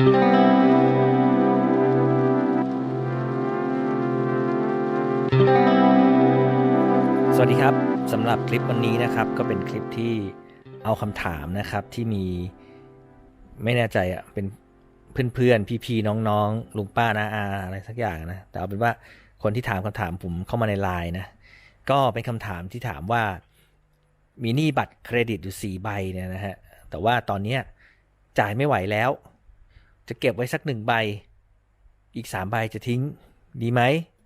สวัสดีครับสำหรับคลิปวันนี้นะครับ ก็เป็นคลิปที่เอาคำถามนะครับที่มีไม่แน่ใจอะเป็นเพื่อนๆ พี่ๆ น้องๆ ลุงป้านาอาอะไรสักอย่างนะ แต่เอาเป็นว่าคนที่ถามคำถามผมเข้ามาในไลน์นะ ก็เป็นคำถามที่ถามว่ามีหนี้บัตรเครดิตอยู่สี่ใบเนี่ยนะฮะ แต่ว่าตอนนี้จ่ายไม่ไหวแล้ว จะเก็บไว้สักหนึ่งใบ อีกสามใบจะทิ้งดีไหม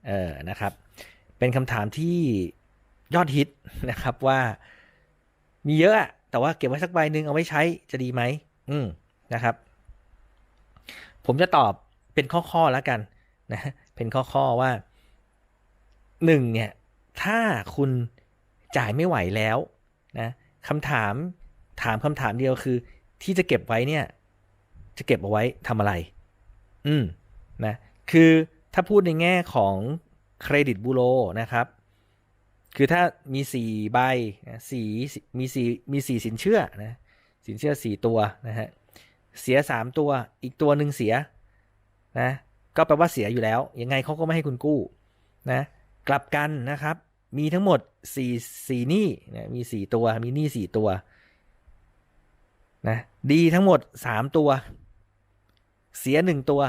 เออนะครับ เป็นคำถามที่ยอดฮิตนะครับว่ามีเยอะแต่ว่าเก็บไว้สักใบหนึ่งเอาไว้ใช้จะดีไหมอืมนะครับ ผมจะตอบเป็นข้อๆแล้วกันนะเป็นข้อๆว่าหนึ่งเนี่ยถ้าคุณจ่ายไม่ไหวแล้วนะคำถามถามคำถามเดียวคือ ที่จะเก็บไว้เนี่ย จะเก็บเอาไว้ทำอะไร อืมนะคือถ้าพูดในแง่ของเครดิตบูโรนะครับ คือถ้ามีสี่ใบสี่มีสี่มีสี่สินเชื่อนะสินเชื่อสี่ตัวนะฮะเสียสามตัวอีกตัวหนึ่งเสียนะก็แปลว่าเสียอยู่แล้ว ยังไงเขาก็ไม่ให้คุณกู้นะกลับกันนะครับ มีทั้งหมดสี่สี่หนี้นะมีสี่ตัวมีหนี้สี่ตัวนะดีทั้งหมดสามตัว เสียหนึ่งตัว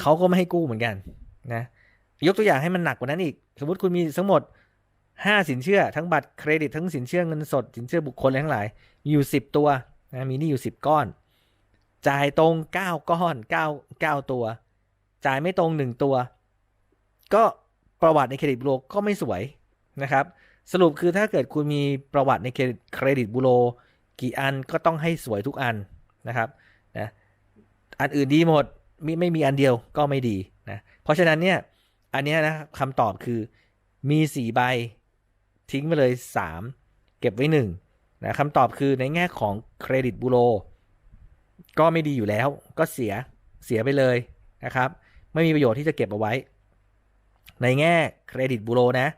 เขาก็ไม่ให้กู้เหมือนกันนะยกตัวอย่างให้มันหนักกว่านั้นอีก สมมติคุณมีทั้งหมดห้าสินเชื่อ ทั้งบัตรเครดิตทั้งสินเชื่อเงินสด สินเชื่อบุคคลอะไรทั้งหลาย มีอยู่สิบตัวนะมีนี่อยู่สิบก้อน จ่ายตรงเก้าก้อนเก้าเก้าตัว จ่ายไม่ตรงหนึ่งตัว ก็ประวัติในเครดิตบูโรก็ไม่สวยนะครับ สรุปคือถ้าเกิดคุณมีประวัติในเครดิตบูโรกี่อันก็ต้องให้สวยทุกอันนะครับนะ อันอื่นดีหมดไม่ไม่มีอันเดียวก็ไม่ดีนะเพราะฉะนั้นเนี่ยอันนี้นะคำตอบคือมีสี่ใบทิ้งไปเลยสามเก็บไว้หนึ่งนะคำตอบคือในแง่ของเครดิตบูโรก็ไม่ดีอยู่แล้ว ก็เสียเสียไปเลยนะครับ ไม่มีประโยชน์ที่จะเก็บเอาไว้ ในแง่เครดิตบูโรนะ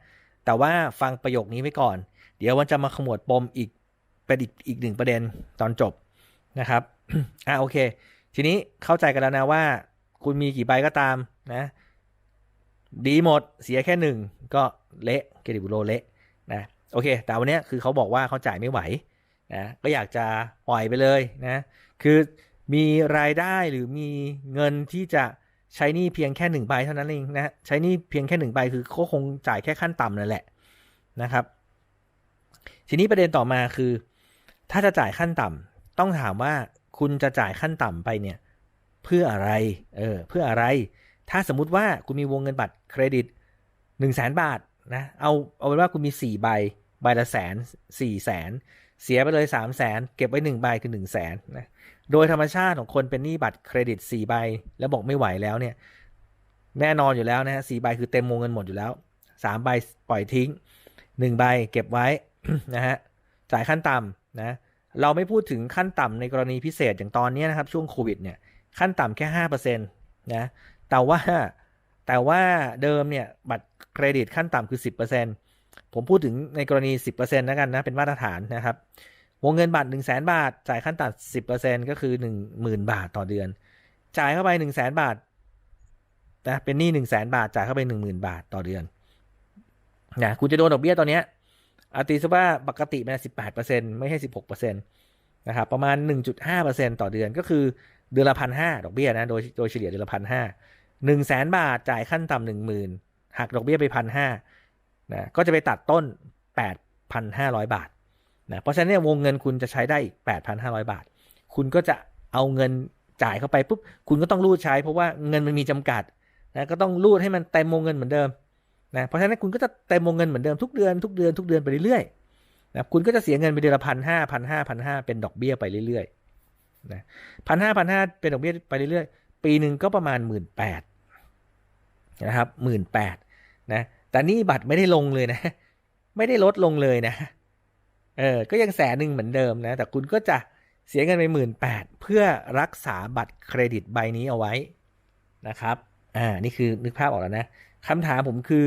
แต่ว่าฟังประโยคนี้ไว้ก่อน เดี๋ยววันจะมาขมวดปมอีกเป็นอีกอีกหนึ่งประเด็นตอนจบนะครับอะโอเค ทีนี้เข้าใจกันแล้วนะว่า คุณมีกี่ใบก็ตามนะ ดีหมดเสียแค่หนึ่งก็เละเครดิตบูโรเละนะโอเค แต่วันนี้คือเขาบอกว่าเขาจ่ายไม่ไหวนะก็อยากจะปล่อยไปเลยนะคือมีรายได้หรือมีเงินที่จะใช้นี่เพียงแค่หนึ่งใบเท่านั้นเองนะใช้นี่เพียงแค่หนึ่งใบคือเขาคงจ่ายแค่ขั้นต่ำนั่นแหละนะครับ ทีนี้ประเด็นต่อมาคือ ถ้าจะจ่ายขั้นต่ำต้องถามว่า คุณจะจ่ายขั้นต่ำไปเนี่ย เพื่ออะไรเออเพื่ออะไร ถ้าสมมุติว่าคุณมีวงเงินบัตรเครดิต1 0 0 0 0แสนบาทนะเอาเอาเป็นว่าคุณมี 4 ใบใบละแสนสี่แสนเสียไปเลย3 0 0แสนเก็บไว้1ใบคือ1 0 0 0 0แสนนะโดยธรรมชาติของคนเป็นหนี้บัตรเครดิต 4 ใบ แล้วบอกไม่ไหวแล้วเนี่ย แน่นอนอยู่แล้วนะฮะสใบคือเต็มวงเงินหมดอยู่แล้ว3ใบปล่อยทิ้ง 1 ใบเก็บไว้นะฮะจ่ายขั้นต่ำนะ เราไม่พูดถึงขั้นต่ำในกรณีพิเศษอย่างตอนนี้นะครับ ช่วงโควิดเนี่ยขั้นต่ำแค่ห้าเปอร์เซ็นต์นะแต่ว่าแต่ว่าเดิมเนี่ยบัตรเครดิตขั้นต่ำคือสิบเปอร์เซ็นต์ผมพูดถึงในกรณีสิบเปอร์เซ็นต์แล้วกันนะเป็นมาตรฐานนะครับ วงเงินบัตรหนึ่งแสนบาท จ่ายขั้นต่ำสิบเปอร์เซ็นต์ก็คือหนึ่งหมื่นบาทต่อเดือน จ่ายเข้าไปหนึ่งแสนบาทนะเป็นหนี้หนึ่งแสนบาทจ่ายเข้าไปหนึ่งหมื่นบาทต่อเดือนนะคุณจะโดนดอกเบี้ยตอนเนี้ย อาตีซะว่าปกติมันสิบแปดเปอร์เซ็นไม่ใช่สิบหกเปอร์เซ็นตนะครับประมาณหนึ่งจุดห้าเปอร์เซ็นต่อเดือนก็คือเดือนละพันห้าดอกเบี้ยนะโดยโดยเฉลี่ยเดือนละพันห้าหนึ่งแสนบาทจ่ายขั้นต่ำหนึ่งหมื่นหักดอกเบี้ยไปพันห้านะก็จะไปตัดต้นแปดพันห้าร้อยบาทนะเพราะฉะนั้นเนี่ยวงเงินคุณจะใช้ได้อีกแปดพันห้าร้อยบาท คุณก็จะเอาเงินจ่ายเข้าไปปุ๊บคุณก็ต้องรูดใช้ เพราะว่าเงินมันมีจำกัดนะก็ต้องรูดให้มันเต็มวงเงินเหมือนเดิม นะเพราะฉะนั้นคุณก็จะเต็มวงเงินเหมือนเดิมทุกเดือนทุกเดือนทุกเดือนไปเรื่อยๆนะคุณก็จะเสียเงินไปเดือนละพันห้าพันห้าพันห้าเป็นดอกเบี้ยไปเรื่อยๆนะพันห้าพันห้าเป็นดอกเบี้ยไปเรื่อยๆ ปีหนึ่งก็ประมาณหมื่นแปดนะครับหมื่นแปดนะแต่นี่บัตรไม่ได้ลงเลยนะ ไม่ได้ลดลงเลยนะเออก็ยังแสนหนึ่งเหมือนเดิมนะ แต่คุณก็จะเสียเงินไปหมื่นแปดเพื่อรักษาบัตรเครดิตใบนี้เอาไว้นะครับ อ่า นี่คือนึกภาพออกแล้วนะ คำถามผมคือ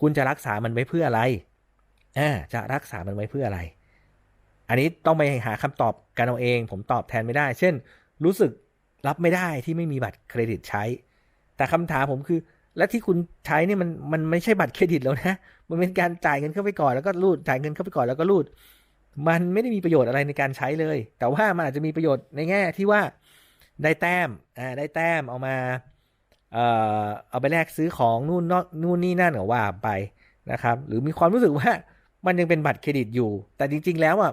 คุณจะรักษามันไว้เพื่ออะไรอ่าจะรักษามันไว้เพื่ออะไร อันนี้ต้องไปหาคำตอบกันเอาเอง ผมตอบแทนไม่ได้ เช่น รู้สึกรับไม่ได้ที่ไม่มีบัตรเครดิตใช้ แต่คำถามผมคือ แล้วที่คุณใช้เนี่ยมันมันไม่ใช่บัตรเครดิตแล้วนะ มันเป็นการจ่ายเงินเข้าไปก่อนแล้วก็รูดจ่ายเงินเข้าไปก่อนแล้วก็รูด มันไม่ได้มีประโยชน์อะไรในการใช้เลย แต่ว่ามันอาจจะมีประโยชน์ในแง่ที่ว่าได้แต้มอ่าได้แต้มเอามา เออเอาไปแลกซื้อของนู่นนอกนู่นนี่นั่นหรือว่าไปนะครับ หรือมีความรู้สึกว่ามันยังเป็นบัตรเครดิตอยู่ แต่จริง ๆ แล้วอะ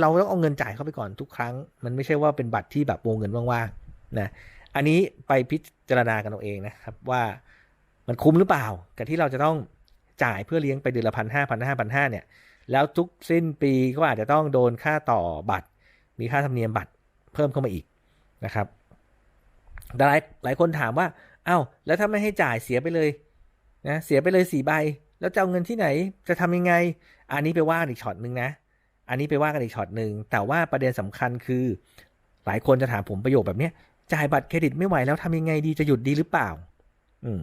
เราต้องเอาเงินจ่ายเข้าไปก่อนทุกครั้ง มันไม่ใช่ว่าเป็นบัตรที่แบบวงเงินว่างๆนะอันนี้ไปพิจารณากันเอาเองนะครับว่ามันคุ้มหรือเปล่า กับที่เราจะต้องจ่ายเพื่อเลี้ยงไปเดือนละพันห้าพันห้าพันห้าเนี่ย แล้วทุกสิ้นปีก็อาจจะต้องโดนค่าต่อบัตร มีค่าธรรมเนียมบัตรเพิ่มเข้ามาอีกนะครับหลายหลายคนถามว่า เอา้าแล้วถ้าไม่ให้จ่ายเสียไปเลยนะเสียไปเลยสี่ใบ แล้วจะเอาเงินที่ไหนจะทำยังไง อันนี้ไปว่ากันอีกช็อตหนึ่งนะ อันนี้ไปว่ากันอีกช็อตหนึ่งแต่ว่าประเด็นสำคัญคือ หลายคนจะถามผมประโยคแบบเนี้ยจ่ายบัตรเครดิตไม่ไหวแล้วทำยังไงดีจะหยุดดีหรือเปล่า อืม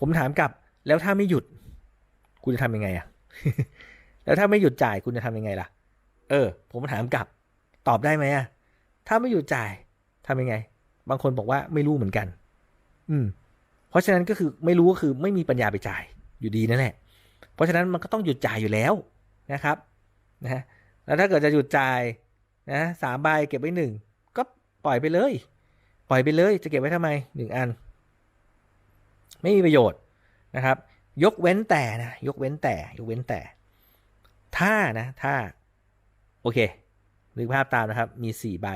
ผมถามกลับแล้วถ้าไม่หยุด คุณจะทำยังไงอะแล้วถ้าไม่หยุดจ่ายคุณจะทำยังไงล่ะ เออ ผมถามกลับ ตอบได้ไหมอะถ้าไม่หยุดจ่ายทำยังไง บางคนบอกว่าไม่รู้เหมือนกัน อืม เพราะฉะนั้นก็คือไม่รู้ก็คือไม่มีปัญญาไปจ่ายอยู่ดีนั่นแหละ เพราะฉะนั้นมันก็ต้องหยุดจ่ายอยู่แล้วนะครับนะแล้วถ้าเกิดจะหยุดจ่ายนะสามใบเก็บไว้หนึ่งก็ปล่อยไปเลย ปล่อยไปเลย จะเก็บไว้ทำไมหนึ่งอัน ไม่มีประโยชน์นะครับ ยกเว้นแต่นะยกเว้นแต่ ยกเว้นแต่ ถ้านะ ถ้า โอเคนึกภาพตามนะครับ มีสี่ใบ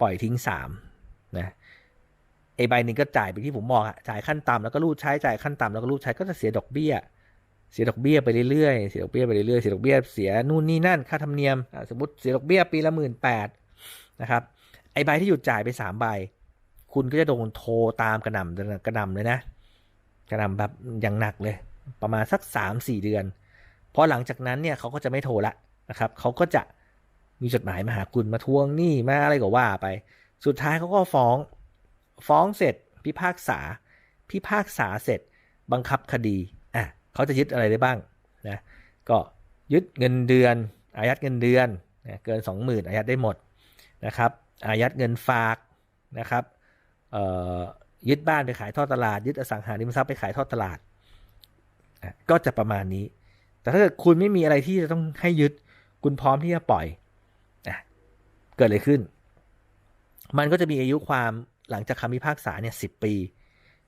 ปล่อยทิ้งสามนะ ไอใบหนึ่งก็จ่ายไปที่ผมบอกอะจ่ายขั้นต่ำแล้วก็รูดใช้จ่ายขั้นต่ำแล้วก็รูดใช้ก็จะเสียดอกเบี้ย เสียดอกเบี้ยไปเรื่อยๆเสียดอกเบี้ยไปเรื่อยๆเสียดอกเบี้ยเสียนู่นนี่นั่นค่าธรรมเนียมสมมติเสียดอกเบี้ยปีละหมื่นแปดนะครับไอใบที่หยุดจ่ายไปสามใบ คุณก็จะโดนโทรตามกระหน่ำกระหน่ำเลยนะกระหน่ำแบบอย่างหนักเลย ประมาณสักสามสี่เดือนพอหลังจากนั้นเนี่ยเขาก็จะไม่โทรละนะครับเขาก็จะมีจดหมายมาหาคุณมาทวงหนี้มาอะไรก็ว่าไป สุดท้ายเขาก็ฟ้อง ฟ้องเสร็จ พิพากษา พิพากษาเสร็จ บังคับคดีอะเขาจะยึดอะไรได้บ้างนะก็ยึดเงินเดือน อายัดเงินเดือนนะเกิน 20,000อายัดได้หมดนะครับอายัดเงินฝากนะครับยึดบ้านไปขายทอดตลาด ยึดอสังหาริมทรัพย์ไปขายทอดตลาด ก็จะประมาณนี้ แต่ถ้าเกิดคุณไม่มีอะไรที่จะต้องให้ยึด คุณพร้อมที่จะปล่อย เกิดอะไรขึ้น มันก็จะมีอายุความ หลังจากคำพิพากษาเนี่ยสิปี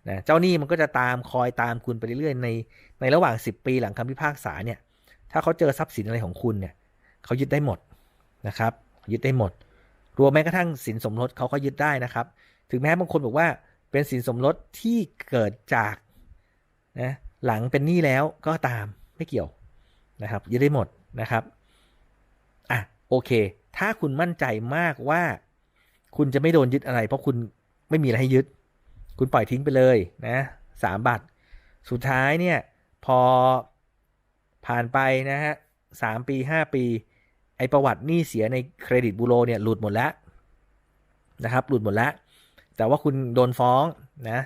นะเจ้าหนี้มันก็จะตามคอยตามคุณไปเรื่อยๆในในระหว่าง 10 ปีหลังคำพิพากษาเนี่ย ถ้าเขาเจอทรัพย์สินอะไรของคุณเนี่ยเขายึดได้หมดนะครับ ยึดได้หมด รวมแม้กระทั่งสินสมรสเขาก็ยึดได้นะครับ ถึงแม้บางคนบอกว่าเป็นสินสมรสที่เกิดจากนะหลังเป็นหนี้แล้วก็ตามไม่เกี่ยวนะครับ ยึดได้หมดนะครับอะโอเค ถ้าคุณมั่นใจมากว่า คุณจะไม่โดนยึดอะไร เพราะคุณ ไม่มีอะไรให้ยึด คุณปล่อยทิ้งไปเลยนะสามบัตร สุดท้ายเนี่ยพอผ่านไปนะฮะสามปีห้าปี ไอประวัติหนี้เสียในเครดิตบูโรเนี่ยหลุดหมดแล้วนะครับ หลุดหมดแล้ว แต่ว่าคุณโดนฟ้องนะ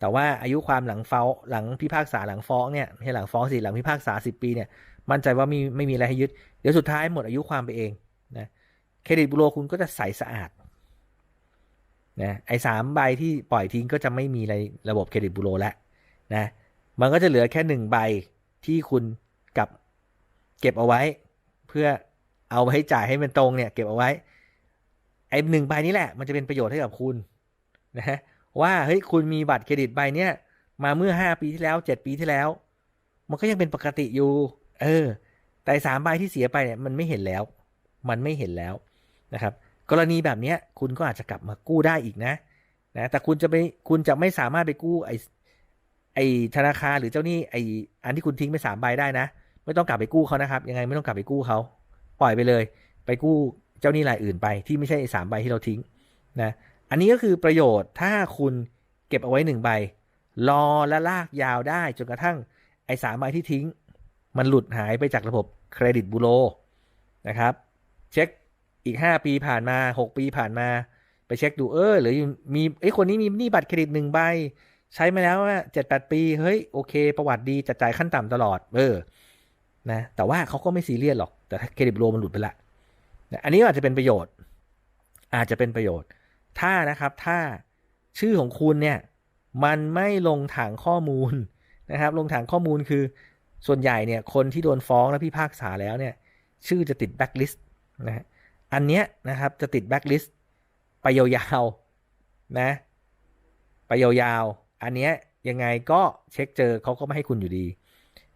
แต่ว่าอายุความหลังฟ้องหลังพิพากษาหลังฟ้องเนี่ยไม่ใช่หลังฟ้องสิหลังพิพากษาสิบปีเนี่ย มั่นใจว่ามีไม่มีอะไรให้ยึด เดี๋ยวสุดท้ายหมดอายุความไปเองนะ เครดิตบูโรคุณก็จะใสสะอาด นะไอ้สามใบที่ปล่อยทิ้งก็จะไม่มีในระบบเครดิตบูโรแล้วนะมันก็จะเหลือแค่หนึ่งใบที่คุณกับเก็บเอาไว้ เพื่อเอาไว้จ่ายให้มันตรงเนี่ย เก็บเอาไว้ไอ้หนึ่งใบนี้แหละ มันจะเป็นประโยชน์ให้กับคุณนะว่าเฮ้ยคุณมีบัตรเครดิตใบเนี้ยมาเมื่อห้าปีที่แล้วเจ็ดปีที่แล้ว มันก็ยังเป็นปกติอยู่ เออ แต่สามใบที่เสียไปเนี่ยมันไม่เห็นแล้ว มันไม่เห็นแล้วนะครับ กรณีแบบนี้คุณก็อาจจะกลับมากู้ได้อีกนะนะแต่คุณจะไปคุณจะไม่สามารถไปกู้ไอไอธนาคารหรือเจ้าหนี้ไออันที่คุณทิ้งไปสามใบได้นะ ไม่ต้องกลับไปกู้เขานะครับ ยังไงไม่ต้องกลับไปกู้เขาปล่อยไปเลย ไปกู้เจ้าหนี้รายอื่นไปที่ไม่ใช่สามใบที่เราทิ้งนะอันนี้ก็คือประโยชน์ถ้าคุณเก็บเอาไว้หนึ่งใบ รอและลากยาวได้จนกระทั่งไอสามใบที่ทิ้ง มันหลุดหายไปจากระบบเครดิตบูโรนะครับ เช็ค อีกห้าปีผ่านมาหกปีผ่านมา ไปเช็คดูเออหรือมีไอ้คนนี้มีหนี้บัตรเครดิตหนึ่งใบ ใช้มาแล้วเจ็ดแปดปี เฮ้ยโอเค ประวัติดีจะจ่ายขั้นต่ำตลอด เออนะแต่ว่าเขาก็ไม่ซีเรียสหรอก แต่เครดิตโรมันหลุดไปละอันนี้อาจจะเป็นประโยชน์ อาจจะเป็นประโยชน์ ถ้านะครับถ้าชื่อของคุณเนี่ย มันไม่ลงถังข้อมูลนะครับ ลงถังข้อมูลคือส่วนใหญ่เนี่ย คนที่โดนฟ้องและพิพากษาแล้วเนี่ย ชื่อจะติดแบ็คลิสต์นะฮะ อันเนี้ยนะครับจะติดแบ็คลิสต์ไปยาวๆนะไปยาวๆ อันเนี้ยยังไงก็เช็คเจอเขาก็ไม่ให้คุณอยู่ดี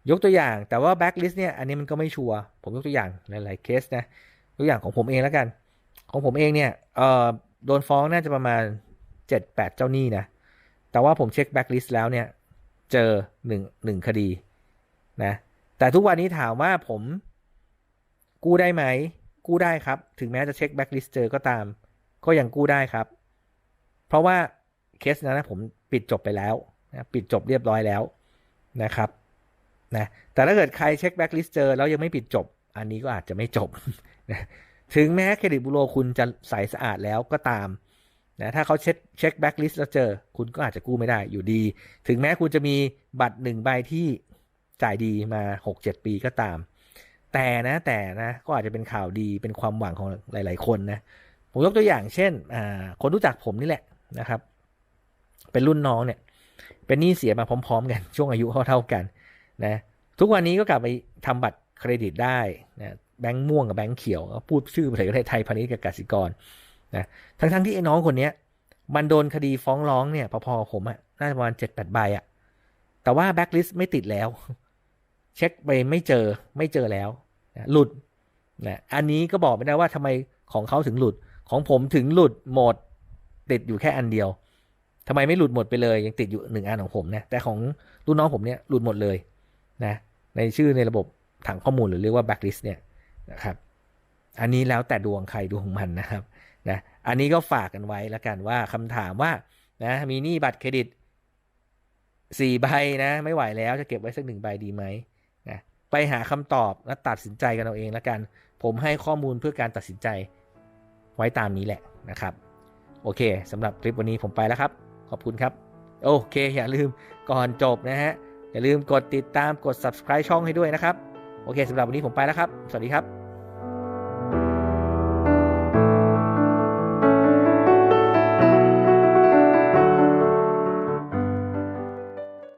ยกตัวอย่างแต่ว่าแบ็คลิสต์เนี่ยอันนี้มันก็ไม่ชัวร์ผมยกตัวอย่างหลายๆเคสนะตัวอย่างของผมเองแล้วกัน ของผมเองเนี่ยเอ่อโดนฟ้องน่าจะประมาณ 7-8 เจ้าหนี้นะ แต่ว่าผมเช็คแบ็คลิสต์แล้วเนี่ยเจอหนึ่งหนึ่งคดีนะแต่ทุกวันนี้ถามว่าผมกู้ได้ไหม กู้ได้ครับ ถึงแม้จะเช็คแบ็คลิสต์เจอก็ตาม ก็ยังกู้ได้ครับ เพราะว่าเคสนั้นนะผมปิดจบไปแล้วนะปิดจบเรียบร้อยแล้วนะครับนะแต่ถ้าเกิดใครเช็คแบ็คลิสต์เจอแล้วยังไม่ปิดจบ อันนี้ก็อาจจะไม่จบนะถึงแม้เครดิตบูโรคุณจะใสสะอาดแล้วก็ตามนะถ้าเขาเช็คเช็คแบ็คลิสต์แล้วเจอ คุณก็อาจจะกู้ไม่ได้อยู่ดี ถึงแม้คุณจะมีบัตรหนึ่งใบที่จ่ายดีมา 6-7 ปีก็ตาม แต่นะแต่นะก็อาจจะเป็นข่าวดีเป็นความหวังของหลาย ๆ คนนะผมยกตัวอย่างเช่นคนรู้จักผมนี่แหละนะครับ เป็นรุ่นน้องเนี่ย เป็นหนี้เสียมาพร้อม ๆ กัน ช่วงอายุเท่าๆกันนะทุกวันนี้ก็กลับไปทำบัตรเครดิตได้นะแบงค์ม่วงกับแบงค์เขียว พูดชื่อภาษาไทยไทยพาณิชย์กับกสิกรนะทั้งๆที่ไอ้น้องคนเนี้ย มันโดนคดีฟ้องร้องเนี่ยพอๆผมอะน่าจะประมาณเจ็ดแปดใบอะแต่ว่าแบ็คลิสต์ไม่ติดแล้ว เช็คไปไม่เจอไม่เจอแล้วนะหลุดนะอันนี้ก็บอกไม่ได้ว่าทำไมของเขาถึงหลุดของผมถึงหลุดหมดติดอยู่แค่อันเดียวทำไมไม่หลุดหมดไปเลย ยังติดอยู่หนึ่งอันของผมนะแต่ของรุ่นน้องผมเนี่ยหลุดหมดเลยนะในชื่อในระบบถังข้อมูลหรือเรียกว่าแบ็คลิสต์เนี่ยนะครับอันนี้แล้วแต่ดวงใครดวงมันนะครับนะอันนี้ก็ฝากกันไว้แล้วกันว่าคำถามว่านะมีหนี้บัตรเครดิตสี่ใบนะ ไม่ไหวแล้วจะเก็บไว้สักหนึ่งใบดีไหม ไปหาคำตอบและตัดสินใจกันเอาเองแล้วกัน ผมให้ข้อมูลเพื่อการตัดสินใจไว้ตามนี้แหละนะครับ โอเคสำหรับคลิปวันนี้ผมไปแล้วครับ ขอบคุณครับ โอเค อย่าลืมก่อนจบนะฮะอย่าลืมกดติดตามกด subscribe ช่องให้ด้วยนะครับ โอเคสำหรับวันนี้ผมไปแล้วครับ สวัสดีครับ